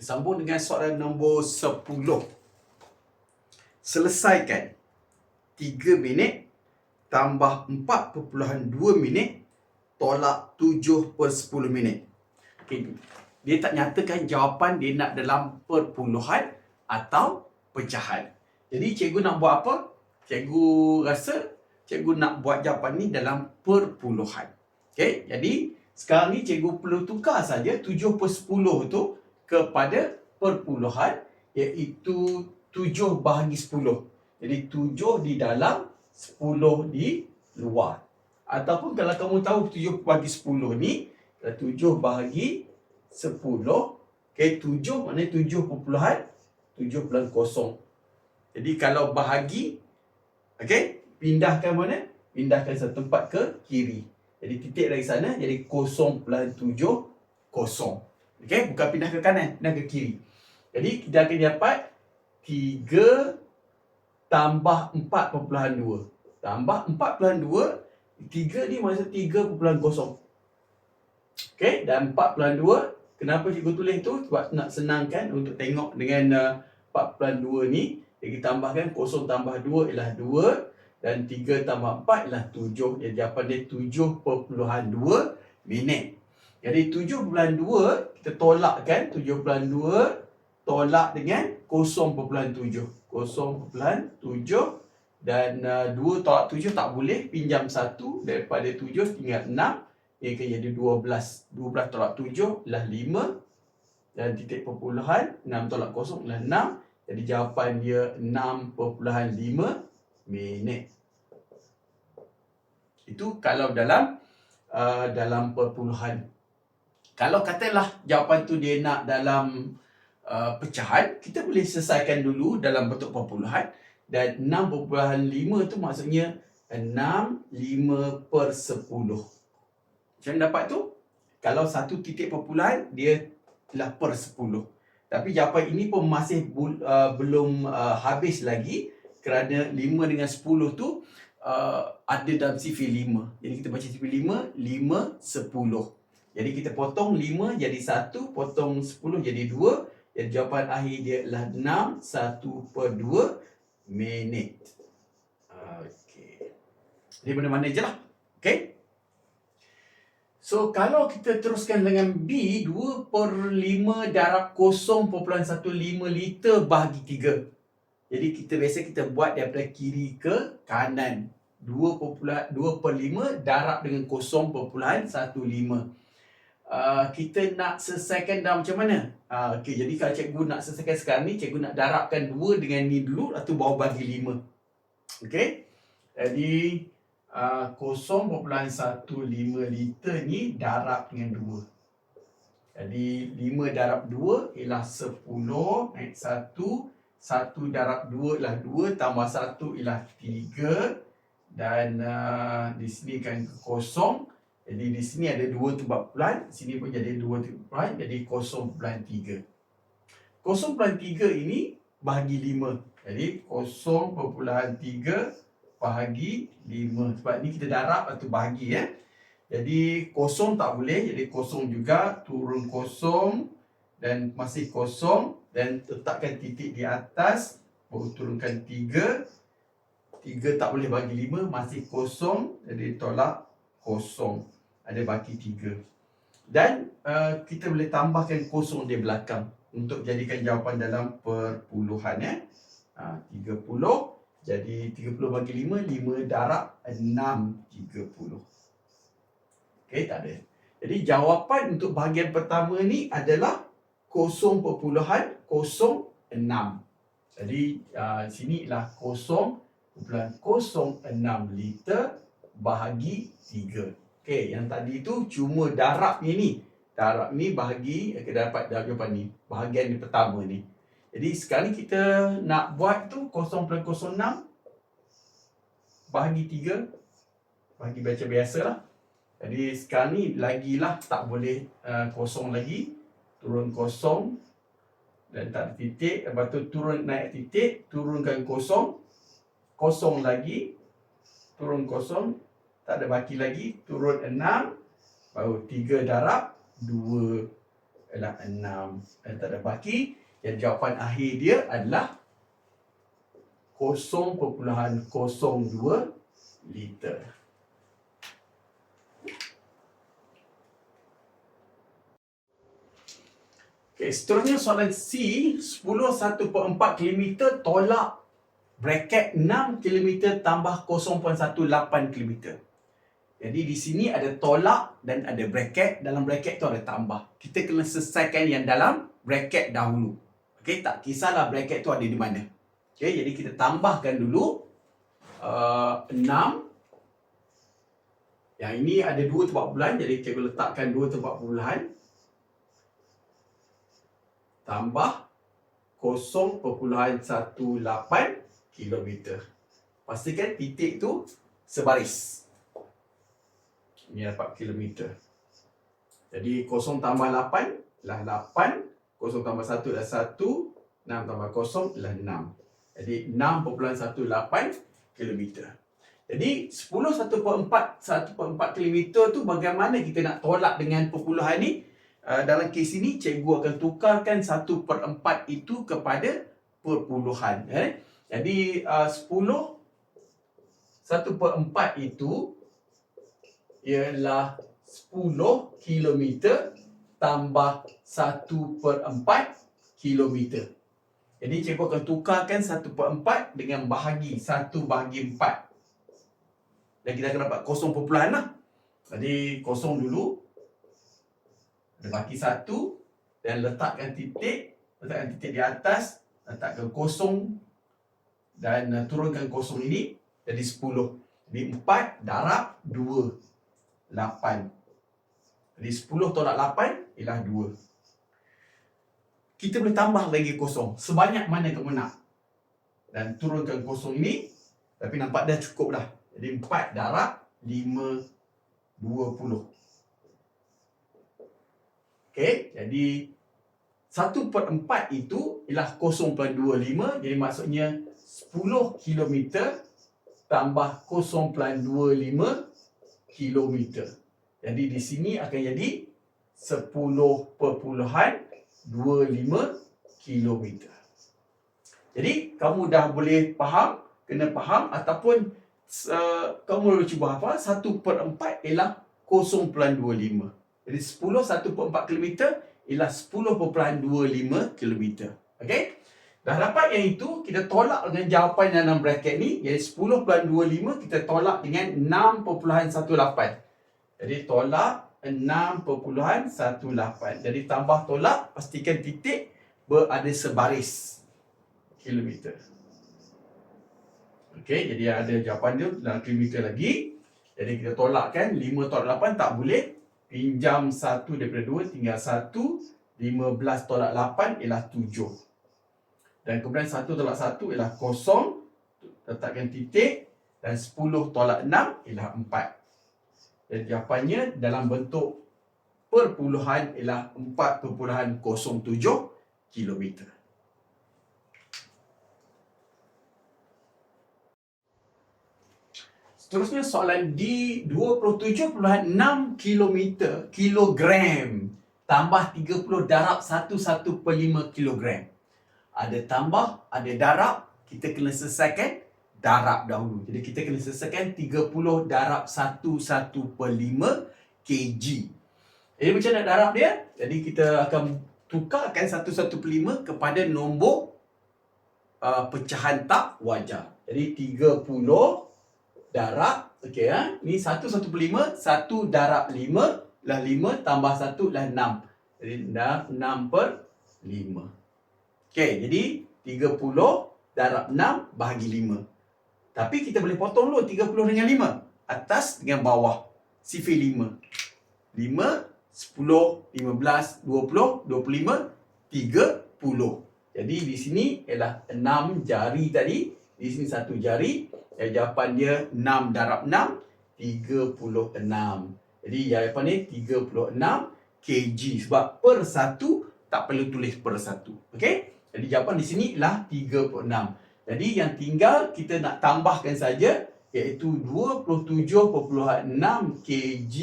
Disambung dengan soalan nombor 10. Selesaikan 3 minit tambah 4.2 minit tolak 7 per 10 minit. Okay. Dia tak nyatakan jawapan dia nak dalam perpuluhan atau pecahan. Jadi cikgu nak buat apa? Cikgu rasa cikgu nak buat jawapan ni dalam perpuluhan. Okay. Jadi sekarang ni cikgu perlu tukar saja 7 per 10 tu kepada perpuluhan iaitu 7 bahagi 10. Jadi 7 di dalam, 10 di luar. Ataupun kalau kamu tahu 7 bahagi 10 ni, 7 bahagi 10, okay, 7 mana 7 perpuluhan 7 bulan kosong. Jadi kalau bahagi, okay, pindahkan mana? Pindahkan satu tempat ke kiri. Jadi titik dari sana jadi 0.7 kosong. Okey, bukan pindah ke kanan, pindah ke kiri. Jadi kita akan dapat 3 tambah 4.2. Tambah 4.2, 3 ni maksud 3.0. Okey, dan 4.2, kenapa cikgu tulis tu? Sebab nak senangkan untuk tengok dengan uh, 4.2 ni. Jadi tambahkan 0 tambah 2 ialah 2 dan 3 tambah 4 ialah 7. Jadi jawapan dia 7.2 minit. Jadi 7 bulan 2 kita tolakkan 7 bulan 2 tolak dengan 0.7. 0.7 dan uh, 2 tolak 7 tak boleh pinjam 1 daripada 7 tinggal 6 ia akan jadi 12. 12 tolak 7 ialah 5 dan titik perpuluhan 6 tolak 0 ialah 6. Jadi jawapan dia 6.5 minit. Itu kalau dalam uh, dalam perpuluhan kalau katalah jawapan tu dia nak dalam uh, pecahan, kita boleh selesaikan dulu dalam bentuk perpuluhan. Dan 6.5 tu maksudnya 6, 5 per 10. Macam mana dapat tu? Kalau satu titik perpuluhan, dia lah per 10. Tapi jawapan ini pun masih bu, uh, belum uh, habis lagi kerana 5 dengan 10 tu uh, ada dalam sifir 5. Jadi kita baca sifir 5, 5, 10. Jadi kita potong 5 jadi 1, potong 10 jadi 2. Jadi jawapan akhir dia adalah 6, 1 per 2 minit. Okey. Jadi mana-mana je lah. Okey. So kalau kita teruskan dengan B, 2 per 5 darab 0.15 liter bahagi 3. Jadi kita biasa kita buat daripada kiri ke kanan. 2 per 5 darab dengan 0.15 uh, kita nak selesaikan dalam macam mana? Uh, okay, jadi kalau cikgu nak selesaikan sekarang ni, cikgu nak darabkan 2 dengan ni dulu, atau bawa bagi 5. Okay? Jadi, uh, 0.15 liter ni darab dengan 2. Jadi, 5 darab 2 ialah 10, naik 1. 1 darab 2 ialah 2, tambah 1 ialah 3. Dan uh, di sini kan kosong. Jadi di sini ada 2 tempat pelan, sini pun jadi 2 tempat pelan, jadi 0.3. 0.3 ini bahagi 5. Jadi 0.3 bahagi 5. Sebab ni kita darab atau bahagi ya. Jadi kosong tak boleh, jadi kosong juga, turun kosong dan masih kosong dan letakkan titik di atas, baru turunkan 3. 3 tak boleh bagi 5, masih kosong, jadi tolak kosong ada baki tiga. Dan uh, kita boleh tambahkan kosong di belakang untuk jadikan jawapan dalam perpuluhan ya. Uh, 30 jadi 30 bagi 5 5 darab 6 30. Okey tak ada. Jadi jawapan untuk bahagian pertama ni adalah 0.06. Jadi uh, sini ialah 0.06 liter bahagi 3. Okey, yang tadi tu cuma darab ni ni. Darab ni bahagi kita dapat jawapan ni. Bahagian ni pertama ni. Jadi sekarang kita nak buat tu 0.06 bahagi 3 bahagi baca biasa lah. Jadi sekarang ni lagilah tak boleh uh, kosong lagi. Turun kosong dan tak ada titik. Lepas tu turun naik titik, turunkan kosong. Kosong lagi. Turun kosong, tak ada baki lagi turun 6 baru 3 darab 2 ialah 6. Dan tak ada baki. Yang jawapan akhir dia adalah 0.02 liter. Okay, seterusnya soalan C, 10 1.4 km tolak bracket 6 km tambah 0.18 km. Jadi di sini ada tolak dan ada bracket. Dalam bracket tu ada tambah. Kita kena selesaikan yang dalam bracket dahulu. Okey, tak kisahlah bracket tu ada di mana. Okey, jadi kita tambahkan dulu uh, 6 yang ini ada dua tempat bulan jadi cikgu letakkan dua tempat bulan tambah 0.18 km. Pastikan titik tu sebaris. Ini dapat kilometer. Jadi 0 tambah 8 adalah 8. 0 tambah 1 adalah 1. 6 tambah 0 adalah 6. Jadi 6.18 km. Jadi 10 1.4 1.4 km tu bagaimana kita nak tolak dengan perpuluhan ni? Uh, dalam kes ini cikgu akan tukarkan 1 per 4 itu kepada perpuluhan. Eh? Jadi uh, 10 1 per 4 itu ialah 10 km tambah 1 per 4 km. Jadi cikgu akan tukarkan 1 per 4 dengan bahagi 1 bahagi 4. Dan kita akan dapat kosong perpuluhan lah. Jadi kosong dulu ada baki satu dan letakkan titik letakkan titik di atas letakkan kosong dan uh, turunkan kosong ini jadi 10 jadi 4 darab 2 8 jadi 10 tolak 8 ialah 2 kita boleh tambah lagi kosong. Sebanyak mana kamu nak dan turunkan kosong ini tapi nampak dah cukup dah. Jadi 4 darab 5 20 Okey, jadi 1 per 4 itu ialah 0.25. Jadi maksudnya 10 km tambah 0.25 km. Jadi di sini akan jadi 10.25 km. Jadi kamu dah boleh faham, kena faham ataupun uh, kamu boleh cuba hafal 1 per 4 ialah 0.25. Jadi 10 1.4 km ialah 10.25 km. Okey? Dah dapat yang itu, kita tolak dengan jawapan yang dalam bracket ni. Jadi 10.25 kita tolak dengan 6.18. Jadi tolak 6.18. Jadi tambah tolak, pastikan titik berada sebaris kilometer. Okey, jadi ada jawapan dia dalam kilometer lagi. Jadi kita tolakkan 5 tolak 8 tak boleh pinjam satu daripada dua tinggal satu lima belas tolak lapan ialah tujuh dan kemudian satu tolak satu ialah kosong letakkan titik dan sepuluh tolak enam ialah empat dan jawapannya dalam bentuk perpuluhan ialah tujuh kilometer Seterusnya soalan D 27.6 km kilogram tambah 30 darab 11 per 5 kilogram. Ada tambah, ada darab, kita kena selesaikan darab dahulu. Jadi kita kena selesaikan 30 darab 11 per 5 kg. Jadi macam nak darab dia? Jadi kita akan tukarkan 11 per 5 kepada nombor uh, pecahan tak wajar. Jadi 30 darab okey ha ni 1 1 per 5 1 darab 5 lah 5 tambah 1 lah 6 jadi dah 6 per 5 okey jadi 30 darab 6 bahagi 5 tapi kita boleh potong dulu 30 dengan 5 atas dengan bawah sifir 5 5 10 15 20 25 30 jadi di sini ialah 6 jari tadi di sini satu jari Eh, jawapan dia 6 darab 6, 36. Jadi jawapan ni 36 kg. Sebab per satu, tak perlu tulis per satu. Okey? Jadi jawapan di sini ialah 36. Jadi yang tinggal kita nak tambahkan saja iaitu 27.6 kg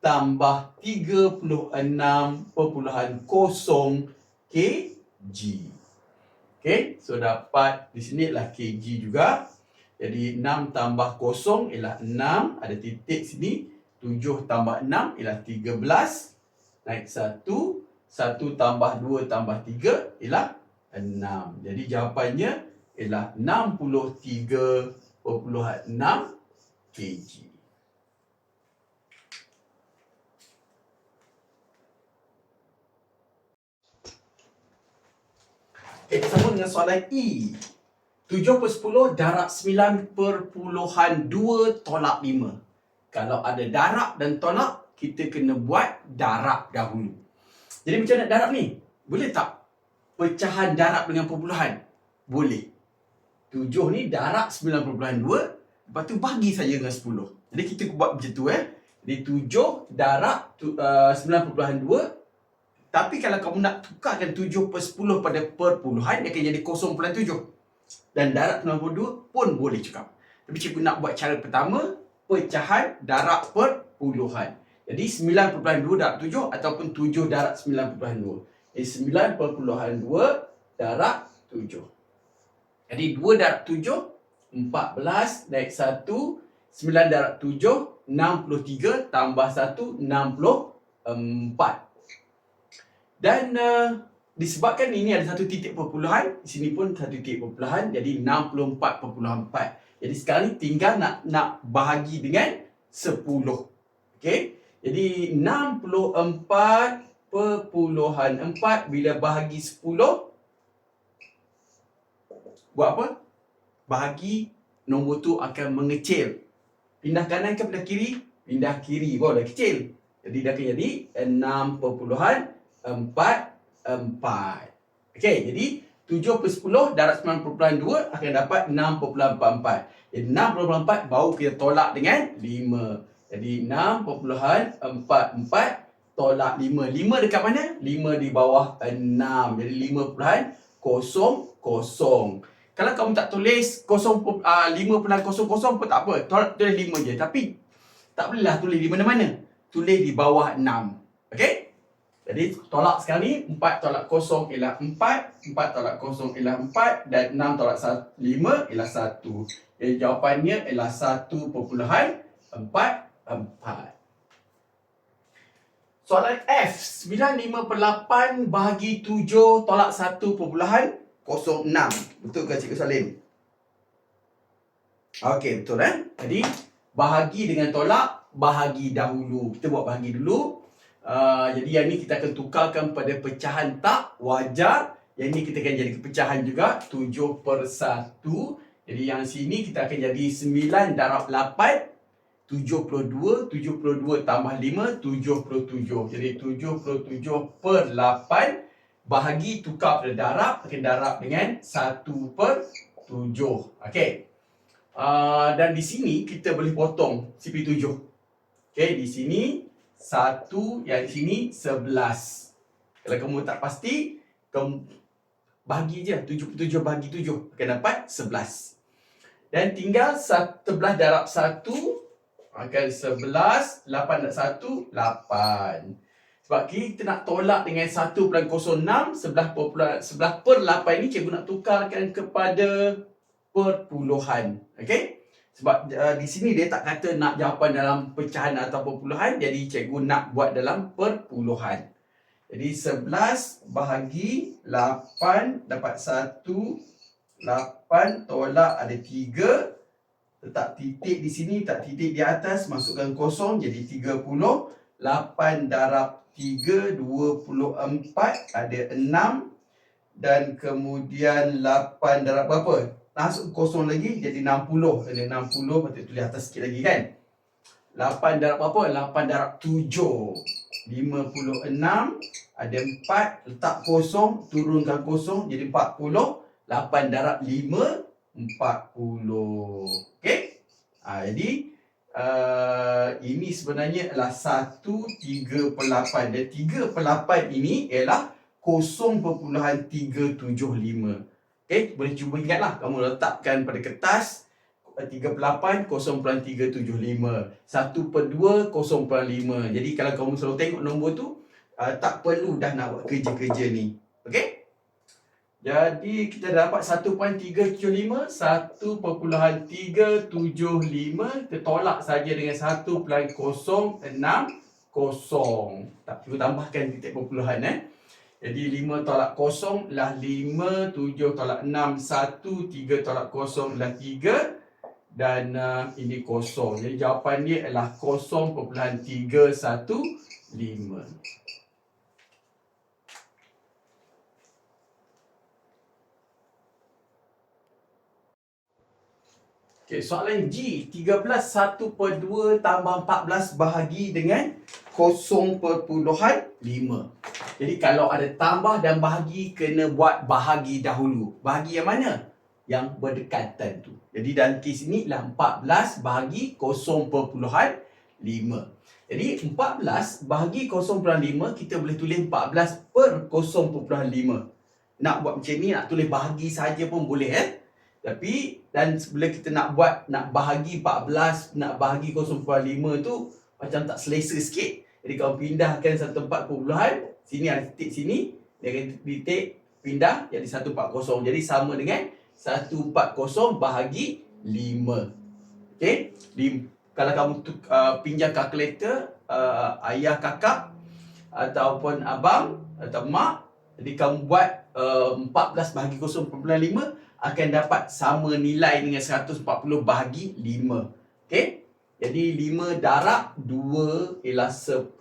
tambah 36.0 kg. Okay, so dapat di sini adalah kg juga. Jadi 6 tambah 0 ialah 6. Ada titik sini. 7 tambah 6 ialah 13. Naik 1. 1 tambah 2 tambah 3 ialah 6. Jadi jawapannya ialah 63.6 kg. Okay, sama dengan soalan E. 7 per 10 darab 9 per puluhan 2 tolak 5. Kalau ada darab dan tolak, kita kena buat darab dahulu. Jadi macam nak darab ni? Boleh tak? Pecahan darab dengan perpuluhan? Boleh. 7 ni darab 9.2, lepas tu bagi saja dengan 10. Jadi kita buat macam tu eh. Jadi 7 darab tu, uh, 9.2 tapi kalau kamu nak tukarkan 7 per 10 pada perpuluhan, dia akan jadi 0.7. Dan darab 92 pun boleh juga. Tapi cikgu nak buat cara pertama, pecahan darab perpuluhan. Jadi 9.2 darab 7 ataupun 7 darab 9.2. Jadi 9.2 darab 7. Jadi 2 darab 7, 14 naik 1, 9 darab 7, 63 tambah 1, 64. Dan uh, disebabkan ini ada satu titik perpuluhan, di sini pun satu titik perpuluhan, jadi 64.4. Jadi sekarang ni tinggal nak nak bahagi dengan 10. Okey. Jadi 64.4 bila bahagi 10 buat apa? Bahagi nombor tu akan mengecil. Pindah kanan ke pindah kiri? Pindah kiri. Wah, dah kecil. Jadi dah akan jadi 6 empat, empat. Okey, jadi 7 per 10 darab 9.2 akan dapat 6.44. Jadi 6.44 baru kita tolak dengan 5. Jadi 6.44 tolak 5. 5 dekat mana? 5 di bawah 6. Jadi 5.00. Kalau kamu tak tulis 0, uh, 5.00 pun tak apa. Tolak, tulis 5 je. Tapi tak bolehlah tulis di mana-mana. Tulis di bawah 6. Okey? Jadi tolak sekarang ni 4 tolak 0 ialah 4, 4 tolak 0 ialah 4 dan 6 tolak 5 ialah 1. Jadi jawapannya ialah 1.44. Soalan F, 95 per 8 bahagi 7 tolak 1.06. Betul ke Cikgu Salim? Okey, betul eh? Jadi bahagi dengan tolak, bahagi dahulu. Kita buat bahagi dulu. Uh, jadi yang ni kita akan tukarkan pada pecahan tak wajar. Yang ni kita akan jadi pecahan juga 7 per 1. Jadi yang sini kita akan jadi 9 darab 8 72 72 tambah 5 77. Jadi 77 per 8 bahagi tukar pada darab akan darab dengan 1 per 7. Okey. Uh, dan di sini kita boleh potong CP7. Okey, di sini satu yang sini sebelas. Kalau kamu tak pasti, kamu bagi je. Tujuh, tujuh bagi tujuh. Akan dapat sebelas. Dan tinggal sebelah darab satu. Akan sebelas. Lapan dan satu. Lapan. Sebab kita nak tolak dengan satu pelan kosong enam. Sebelah per, sebelah per lapan ni cikgu nak tukarkan kepada perpuluhan. Okay? Sebab uh, di sini dia tak kata nak jawapan dalam pecahan atau perpuluhan. Jadi cikgu nak buat dalam perpuluhan. Jadi 11 bahagi 8 dapat 1. 8 tolak ada 3. Letak titik di sini, tak titik di atas. Masukkan kosong jadi 30. 8 darab 3, 24 ada 6. Dan kemudian 8 darab berapa? Masuk kosong lagi jadi 60. Ada 60 patut tulis atas sikit lagi kan. 8 darab apa? 8 darab 7. 56 ada 4 letak kosong turunkan kosong jadi 40. 8 darab 5 40. Okey? Ha, jadi uh, ini sebenarnya adalah 1 3 per 8 dan 3 per 8 ini ialah 0.375. Okay, boleh cuba ingatlah kamu letakkan pada kertas uh, 38 0.375. 1 per 2 0.5. Jadi kalau kamu selalu tengok nombor tu uh, tak perlu dah nak buat kerja-kerja ni. Jadi kita dapat 1.375 1.375 kita tolak saja dengan 1.060 tak perlu tambahkan titik perpuluhan eh. Jadi 5 tolak 0 lah 5 7 tolak 6 1 3 tolak 0 lah 3 dan uh, ini kosong. Jadi jawapan dia adalah 0.315. Okay, soalan G. 13 1 per 2 tambah 14 bahagi dengan 0.5. Jadi kalau ada tambah dan bahagi, kena buat bahagi dahulu. Bahagi yang mana? Yang berdekatan tu. Jadi dalam kes ini lah 14 bahagi 0.5. Jadi 14 bahagi 0.5, kita boleh tulis 14 per 0.5. Nak buat macam ni, nak tulis bahagi saja pun boleh eh. Tapi dan bila kita nak buat nak bahagi 14 nak bahagi 0.5 tu macam tak selesa sikit. Jadi kalau pindahkan satu tempat perpuluhan, sini ada titik sini, dia akan titik pindah jadi 140. Jadi sama dengan 140 bahagi 5. Okey? Kalau kamu tu, uh, pinjam kalkulator uh, ayah kakak ataupun abang atau mak, jadi kamu buat uh, 14 bahagi 0.5 akan dapat sama nilai dengan 140 bahagi 5. Okey? Jadi 5 darab 2 ialah 10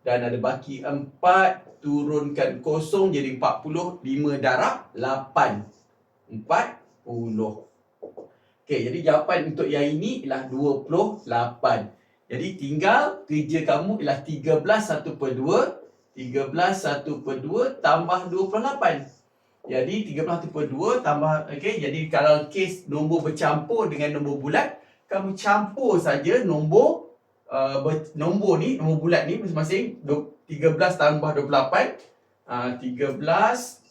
dan ada baki 4 turunkan kosong jadi 40 5 darab 8 40 Okey jadi jawapan untuk yang ini ialah 28 jadi tinggal kerja kamu ialah 13 1 per 2 13 1 per 2 tambah 28 jadi 13 per 2 tambah okey jadi kalau kes nombor bercampur dengan nombor bulat kamu campur saja nombor uh, ber, nombor ni nombor bulat ni masing-masing 13 tambah 28 uh, 13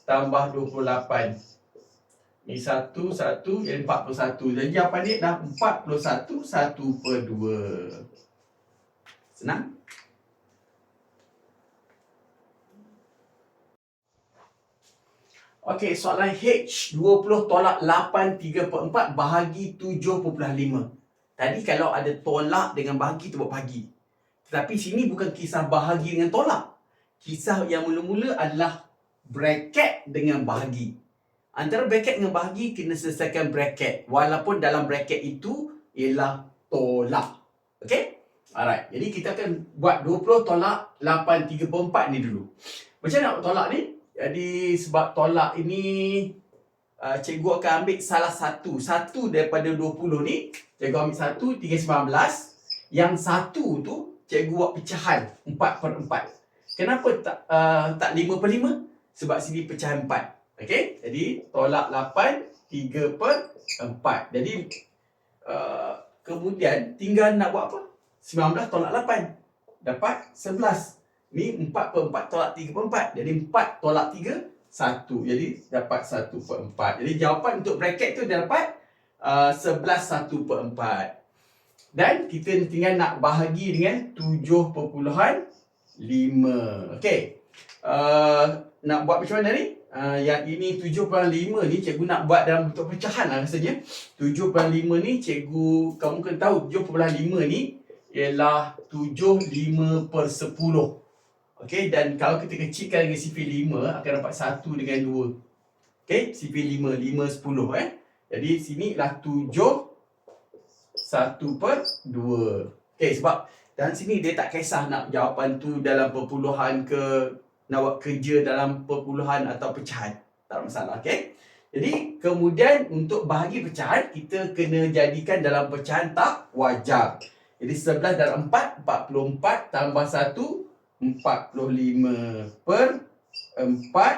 tambah 28 ni satu satu jadi 41 jadi apa ni? Dah 41 1 per 2 senang Okey, soalan H 20 tolak 8 3 per 4 bahagi 7.5. Tadi kalau ada tolak dengan bahagi tu buat bahagi. Tetapi sini bukan kisah bahagi dengan tolak. Kisah yang mula-mula adalah bracket dengan bahagi. Antara bracket dengan bahagi kena selesaikan bracket walaupun dalam bracket itu ialah tolak. Okey? Alright. Jadi kita akan buat 20 tolak 8 3 per 4 ni dulu. Macam mana nak tolak ni? Jadi sebab tolak ini uh, cikgu akan ambil salah satu. Satu daripada 20 ni, cikgu ambil satu, 3, 19. Yang satu tu, cikgu buat pecahan 4 per 4. Kenapa tak uh, tak 5 per 5? Sebab sini pecahan 4. Okey? Jadi tolak 8, 3 per 4. Jadi uh, kemudian tinggal nak buat apa? 19 tolak 8. Dapat 11. Ni 4 per 4 tolak 3 per 4. Jadi 4 tolak 3, 1. Jadi dapat 1 per 4. Jadi jawapan untuk bracket tu dia dapat uh, 11 1 per 4. Dan kita tinggal nak bahagi dengan 7.5. Okey. Uh, nak buat macam mana ni? Uh, yang ini 7.5 ni cikgu nak buat dalam bentuk pecahan lah rasanya. 7.5 ni cikgu, kamu kena tahu 7.5 ni ialah 7 5 per 10. Okey dan kalau kita kecilkan dengan CP5 akan dapat 1 dengan 2. Okey, CP5 5 10 eh. Jadi sini lah 7 1 per 2. Okey sebab dan sini dia tak kisah nak jawapan tu dalam perpuluhan ke nak buat kerja dalam perpuluhan atau pecahan. Tak masalah, okey. Jadi kemudian untuk bahagi pecahan kita kena jadikan dalam pecahan tak wajar. Jadi 11 darab 4 44 tambah 1 45 per 4 uh,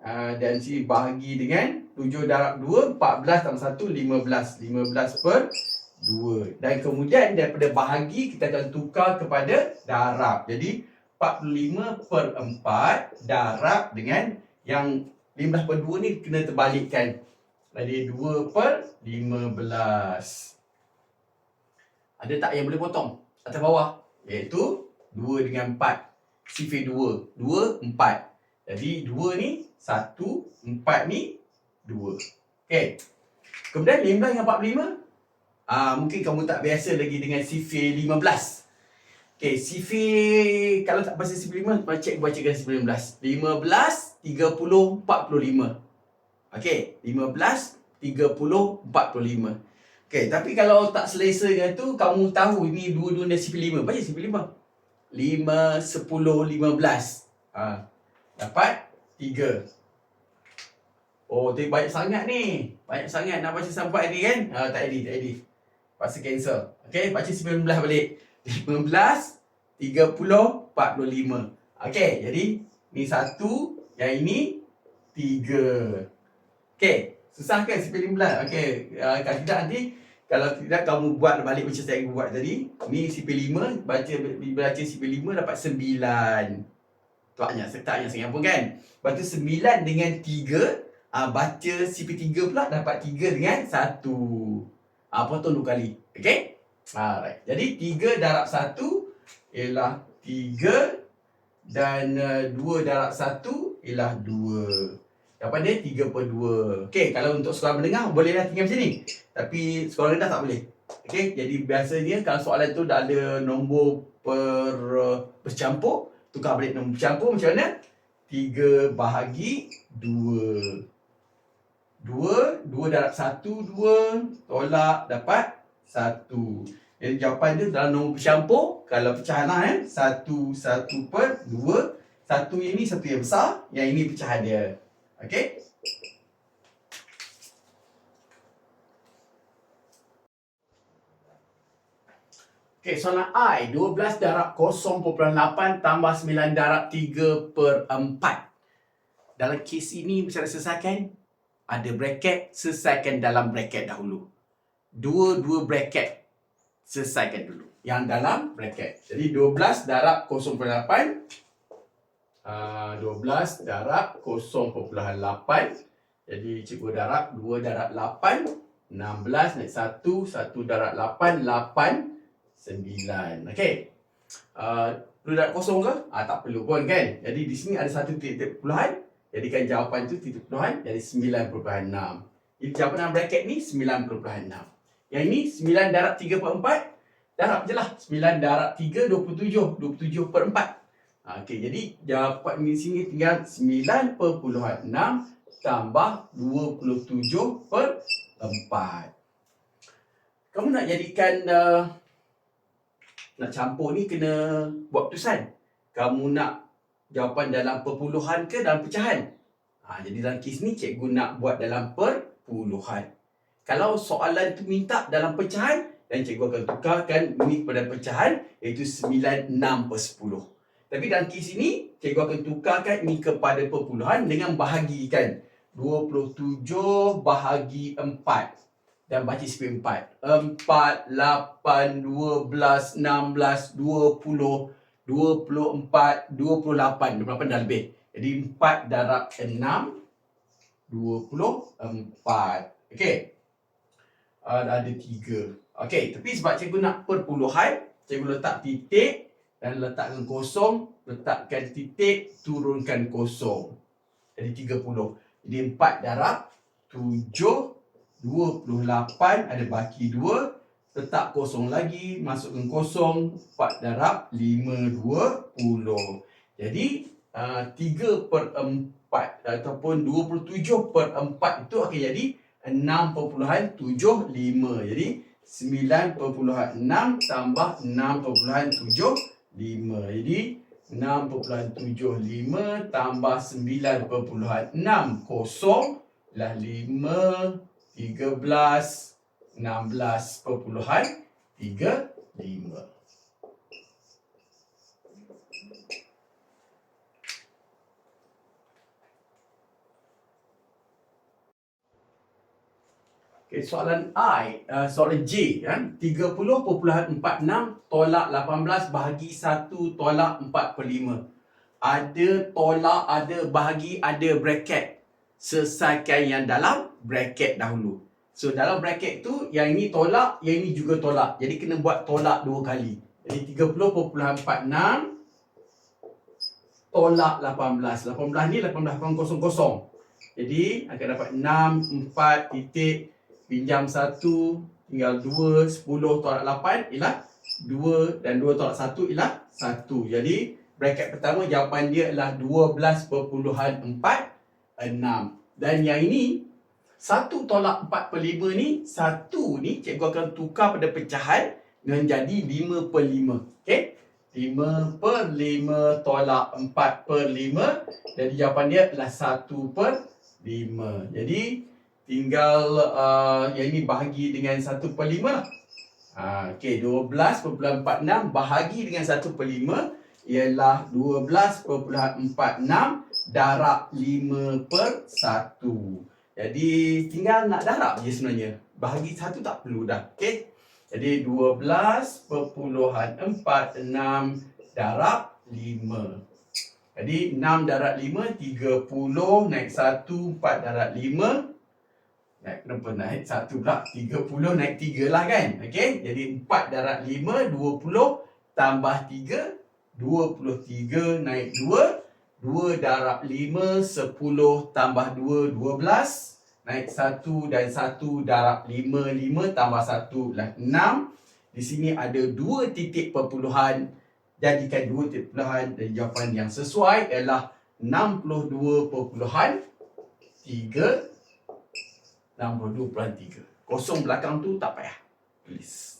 ah, dan sini bahagi dengan 7 darab 2 14 tambah 1 15 15 per 2 dan kemudian daripada bahagi kita akan tukar kepada darab jadi 45 per 4 darab dengan yang 15 per 2 ni kena terbalikkan Jadi 2 per 15. Ada tak yang boleh potong? Atas bawah. Iaitu 2 dengan 4. Sifir 2. 2, 4. Jadi 2 ni 1, 4 ni 2. Okey. Kemudian 15 dengan 45. Ah, mungkin kamu tak biasa lagi dengan sifir 15. Okey, sifir kalau tak pasal sifir 5, baca bacakan sifir 15. 15, 30, 45. Okey, 15, 30, 45. Okey, tapi kalau tak selesa dengan tu, kamu tahu ini dua-dua dan sifir 5. Baca sifir 5. 5, 10, 15. Ha. Dapat 3. Oh, tapi banyak sangat ni. Banyak sangat nak baca sampai ni kan? Ha, tak edit, tak edit. Pasal cancel. Okey, baca 19 balik. 15, 30, 45. Okey, jadi ni satu, yang ini tiga. Okey, susah kan sifir 15? Okey, uh, kalau tidak nanti kalau tidak kamu buat balik macam saya buat tadi. Ni sifir 5, baca baca sifir 5 dapat 9. Tak banyak, tak banyak sangat pun kan? Lepas tu 9 dengan 3, uh, baca sifir 3 pula dapat 3 dengan 1. Ah, uh, potong dua kali. Okey? Alright. Jadi 3 darab 1 ialah 3 dan uh, 2 darab 1 ialah 2. Jawapan dia 3 per 2. Okey, kalau untuk sekolah menengah bolehlah tinggal macam ni. Tapi sekolah rendah tak boleh. Okey, jadi biasanya kalau soalan tu dah ada nombor per uh, bercampur, tukar balik nombor bercampur macam mana? 3 bahagi 2. 2, 2 darab 1, 2, tolak dapat 1. Jadi jawapan dia dalam nombor bercampur, kalau pecahan lah eh, 1, 1 per 2, 1 ini satu yang besar, yang ini pecahan dia. Okey? Okey, soalan I. 12 darab 0.8 tambah 9 darab 3 per 4. Dalam kes ini, cara selesaikan, ada bracket, selesaikan dalam bracket dahulu. Dua-dua bracket, selesaikan dulu. Yang dalam bracket. Jadi 12 darab 0.8 uh, 12 darab 0.8 jadi cikgu darab 2 darab 8 16 naik 1 1 darab 8 8 9 okey. Uh, perlu darab kosong ke? Ah, tak perlu pun kan? Jadi di sini ada satu titik puluhan. Jadikan jawapan tu titik puluhan. Jadi 9.6 jadi jawapan dalam bracket ni 9.6 yang ini 9 darab 3 per 4 darab je lah. 9 darab 3 27 27 per 4 Ha, okey, jadi jawapan di sini tinggal 9.6 tambah 27 per 4. Kamu nak jadikan uh, nak campur ni kena buat putusan. Kamu nak jawapan dalam perpuluhan ke dalam pecahan? Ha, jadi dalam kes ni cikgu nak buat dalam perpuluhan. Kalau soalan tu minta dalam pecahan dan cikgu akan tukarkan ini kepada pecahan iaitu 9 6 per 10. Tapi dalam kes ini, cikgu akan tukarkan ini kepada perpuluhan dengan bahagikan. 27 bahagi 4. Dan baca sifir 4. 4, 8, 12, 16, 20, 24, 28. 28 dah lebih. Jadi 4 darab 6, 24. Okey. Uh, ada 3. Okey, tapi sebab cikgu nak perpuluhan, cikgu letak titik dan letakkan kosong, letakkan titik, turunkan kosong. Jadi 30. Jadi 4 darab 7, 28, ada baki 2, letak kosong lagi, masukkan kosong, 4 darab 5, 20. Jadi uh, 3 per 4 ataupun 27 per 4 itu akan jadi 6.75. Jadi 9.6 tambah 6.75 5. Jadi 6.75 tambah 9.6 kosong lah 5 13 16.35. Okay, soalan I, uh, soalan J kan. 30.46 tolak 18 bahagi 1 tolak 4 per 5. Ada tolak, ada bahagi, ada bracket selesaikan yang dalam bracket dahulu. So dalam bracket tu yang ini tolak, yang ini juga tolak. Jadi kena buat tolak dua kali. Jadi 30.46 tolak 18. 18 ni 18.00. Jadi akan dapat 64 titik pinjam 1 tinggal 2 10 tolak 8 ialah 2 dan 2 tolak 1 ialah 1. Jadi bracket pertama jawapan dia ialah 12.4 Enam. Dan yang ini, satu tolak empat per lima ni, satu ni cikgu akan tukar pada pecahan menjadi lima per lima. Okay? lima per lima tolak empat per lima. Jadi jawapan dia adalah satu per lima. Jadi tinggal uh, yang ini bahagi dengan satu per lima lah. Ha, okay, 12.46 bahagi dengan 1 per 5 ialah 12.46 darab 5 per 1. Jadi tinggal nak darab je sebenarnya. Bahagi 1 tak perlu dah. Okey. Jadi 12.46 darab 5. Jadi 6 darab 5, 30 naik 1, 4 darab 5. Naik kenapa naik 1 pula? 30 naik 3 lah kan? Okey. Jadi 4 darab 5, 20 tambah 3, 23 naik 2. 2 darab 5, 10 tambah 2, 12 naik 1 dan 1 darab 5 5 tambah 1 lah 6 di sini ada 2 titik perpuluhan. Jadikan 2 titik perpuluhan dan jawapan yang sesuai ialah 62 perpuluhan 3 62 perpuluhan 3 kosong belakang tu tak payah. Tulis